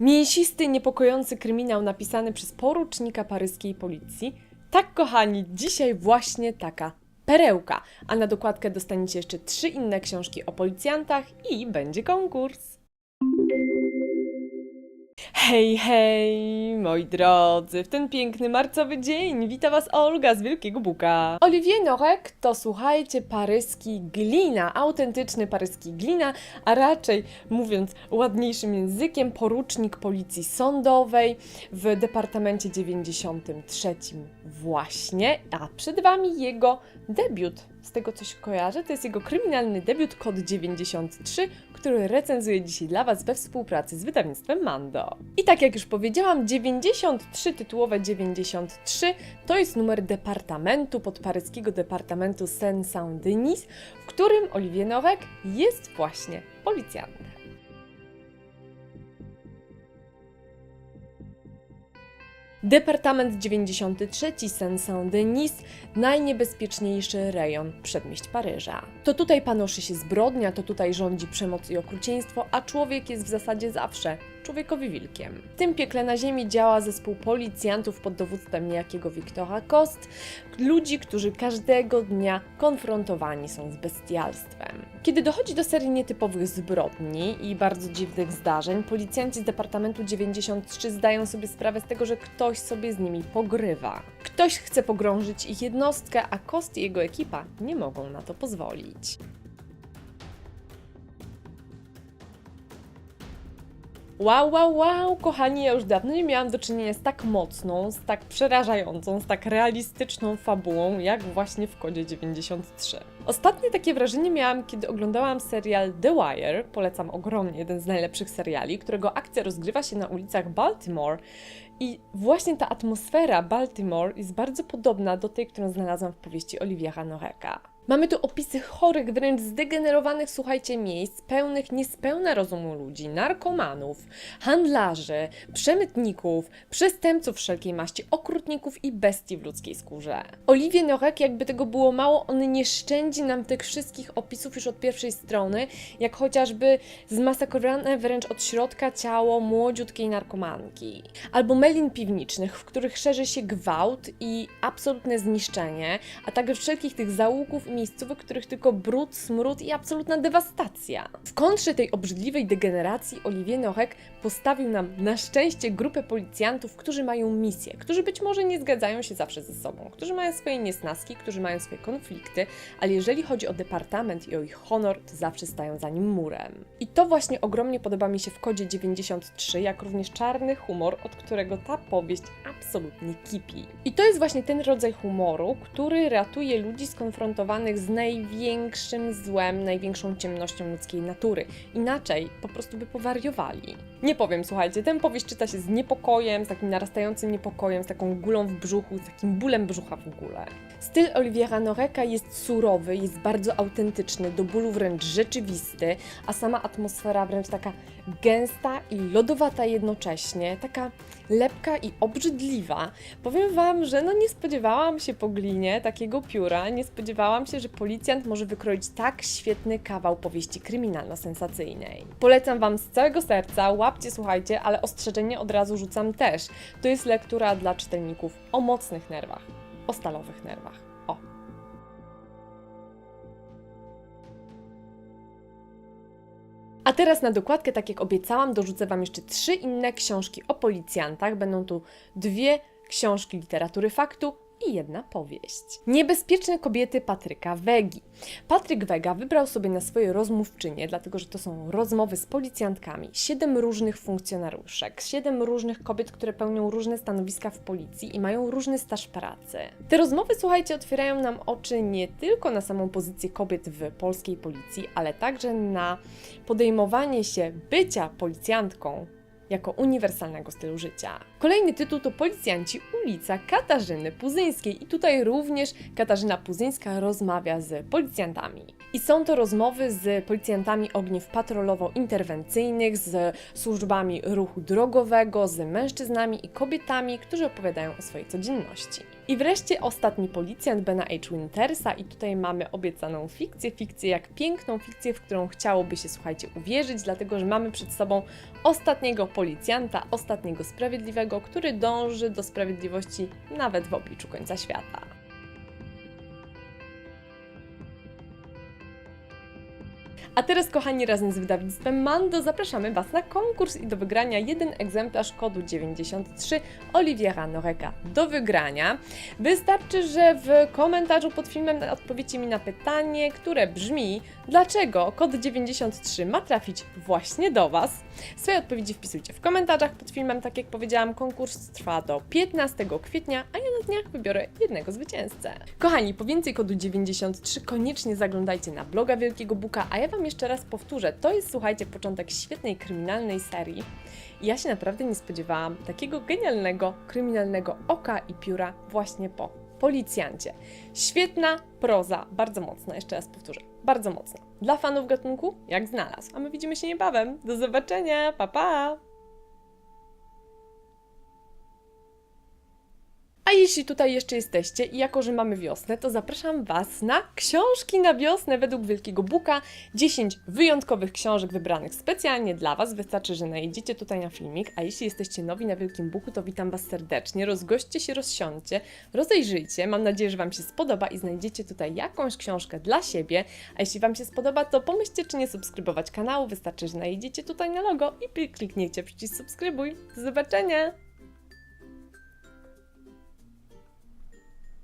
Mięsisty, niepokojący kryminał napisany przez porucznika paryskiej policji. Tak, kochani, dzisiaj właśnie taka perełka. A na dokładkę dostaniecie jeszcze trzy inne książki o policjantach i będzie konkurs. Hej, hej, moi drodzy, w ten piękny marcowy dzień wita Was Olga z Wielkiego Buka. Olivier Norek to, słuchajcie, paryski glina, autentyczny paryski glina, a raczej, mówiąc ładniejszym językiem, porucznik policji sądowej w Departamencie 93 właśnie, a przed Wami jego debiut. Z tego coś kojarzę, to jest jego kryminalny debiut Kod 93, który recenzuję dzisiaj dla Was we współpracy z wydawnictwem Mando. I tak jak już powiedziałam, 93 tytułowe 93 to jest numer departamentu, podparyskiego departamentu Seine-Saint-Denis, w którym Olivier Norek jest właśnie policjantem. Departament 93 Seine-Saint-Denis, najniebezpieczniejszy rejon przedmieść Paryża. To tutaj panoszy się zbrodnia, to tutaj rządzi przemoc i okrucieństwo, a człowiek jest w zasadzie zawsze człowiekowi wilkiem. W tym piekle na ziemi działa zespół policjantów pod dowództwem niejakiego Wiktora Kost, ludzi, którzy każdego dnia konfrontowani są z bestialstwem. Kiedy dochodzi do serii nietypowych zbrodni i bardzo dziwnych zdarzeń, policjanci z Departamentu 93 zdają sobie sprawę z tego, że ktoś sobie z nimi pogrywa. Ktoś chce pogrążyć ich jednostkę, a Kost i jego ekipa nie mogą na to pozwolić. Wow, wow, wow, kochani, ja już dawno nie miałam do czynienia z tak mocną, z tak przerażającą, z tak realistyczną fabułą, jak właśnie w Kodzie 93. Ostatnie takie wrażenie miałam, kiedy oglądałam serial The Wire, polecam ogromnie, jeden z najlepszych seriali, którego akcja rozgrywa się na ulicach Baltimore i właśnie ta atmosfera Baltimore jest bardzo podobna do tej, którą znalazłam w powieści Oliviera Noreka. Mamy tu opisy chorych, wręcz zdegenerowanych, słuchajcie, miejsc, pełnych niespełna rozumu ludzi, narkomanów, handlarzy, przemytników, przestępców wszelkiej maści, okrutników i bestii w ludzkiej skórze. Olivier Norek, jakby tego było mało, on nie szczędzi nam tych wszystkich opisów już od pierwszej strony, jak chociażby zmasakrowane wręcz od środka ciało młodziutkiej narkomanki, albo melin piwniczych, w których szerzy się gwałt i absolutne zniszczenie, a także wszelkich tych zaułków i miejscówek, w których tylko brud, smród i absolutna dewastacja. W kontrze tej obrzydliwej degeneracji Olivier Norek postawił nam na szczęście grupę policjantów, którzy mają misję, którzy być może nie zgadzają się zawsze ze sobą, którzy mają swoje niesnaski, którzy mają swoje konflikty, ale jeżeli chodzi o departament i o ich honor, to zawsze stają za nim murem. I to właśnie ogromnie podoba mi się w Kodzie 93, jak również czarny humor, od którego ta powieść absolutnie kipi. I to jest właśnie ten rodzaj humoru, który ratuje ludzi skonfrontowanych z największym złem, największą ciemnością ludzkiej natury. Inaczej po prostu by powariowali. Nie powiem, słuchajcie, ten powieść czyta się z niepokojem, z takim narastającym niepokojem, z taką gulą w brzuchu, z takim bólem brzucha w ogóle. Styl Oliviera Noreka jest surowy, jest bardzo autentyczny, do bólu wręcz rzeczywisty, a sama atmosfera wręcz taka gęsta i lodowata jednocześnie, taka lepka i obrzydliwa. Powiem Wam, że no nie spodziewałam się po glinie takiego pióra, nie spodziewałam się, że policjant może wykroić tak świetny kawał powieści kryminalno-sensacyjnej. Polecam Wam z całego serca, łapcie, słuchajcie, ale ostrzeżenie od razu rzucam też. To jest lektura dla czytelników o mocnych nerwach, o stalowych nerwach. A teraz na dokładkę, tak jak obiecałam, dorzucę Wam jeszcze trzy inne książki o policjantach. Będą tu dwie książki literatury faktu i jedna powieść. Niebezpieczne kobiety Patryka Wegi. Patryk Wega wybrał sobie na swoje rozmówczynie, dlatego że to są rozmowy z policjantkami, siedem różnych funkcjonariuszek, siedem różnych kobiet, które pełnią różne stanowiska w policji i mają różny staż pracy. Te rozmowy, słuchajcie, otwierają nam oczy nie tylko na samą pozycję kobiet w polskiej policji, ale także na podejmowanie się bycia policjantką jako uniwersalnego stylu życia. Kolejny tytuł to Policjanci ulica Katarzyny Puzyńskiej i tutaj również Katarzyna Puzyńska rozmawia z policjantami. I są to rozmowy z policjantami ogniw patrolowo-interwencyjnych, z służbami ruchu drogowego, z mężczyznami i kobietami, którzy opowiadają o swojej codzienności. I wreszcie ostatni policjant Bena H. Wintersa i tutaj mamy obiecaną fikcję, fikcję jak piękną fikcję, w którą chciałoby się, słuchajcie, uwierzyć, dlatego że mamy przed sobą ostatniego policjanta, ostatniego sprawiedliwego, który dąży do sprawiedliwości nawet w obliczu końca świata. A teraz, kochani, razem z wydawnictwem Mando zapraszamy Was na konkurs i do wygrania jeden egzemplarz kodu 93 Oliviera Noreka do wygrania. Wystarczy, że w komentarzu pod filmem odpowiecie mi na pytanie, które brzmi: dlaczego kod 93 ma trafić właśnie do Was? Swoje odpowiedzi wpisujcie w komentarzach pod filmem. Tak jak powiedziałam, konkurs trwa do 15 kwietnia, a ja dniach wybiorę jednego zwycięzcę. Kochani, po więcej kodu 93 koniecznie zaglądajcie na bloga Wielkiego Buka, a ja Wam jeszcze raz powtórzę, to jest, słuchajcie, początek świetnej kryminalnej serii. I ja się naprawdę nie spodziewałam takiego genialnego, kryminalnego oka i pióra właśnie po policjancie. Świetna proza, bardzo mocna, jeszcze raz powtórzę, bardzo mocna. Dla fanów gatunku, jak znalazł. A my widzimy się niebawem. Do zobaczenia, pa pa! A jeśli tutaj jeszcze jesteście i jako, że mamy wiosnę, to zapraszam Was na książki na wiosnę według Wielkiego Buka. 10 wyjątkowych książek wybranych specjalnie dla Was. Wystarczy, że najedziecie tutaj na filmik. A jeśli jesteście nowi na Wielkim Buku, to witam Was serdecznie. Rozgoście się, rozsiądźcie, rozejrzyjcie. Mam nadzieję, że Wam się spodoba i znajdziecie tutaj jakąś książkę dla siebie. A jeśli Wam się spodoba, to pomyślcie, czy nie subskrybować kanału. Wystarczy, że najedziecie tutaj na logo i klikniecie przycisk subskrybuj. Do zobaczenia!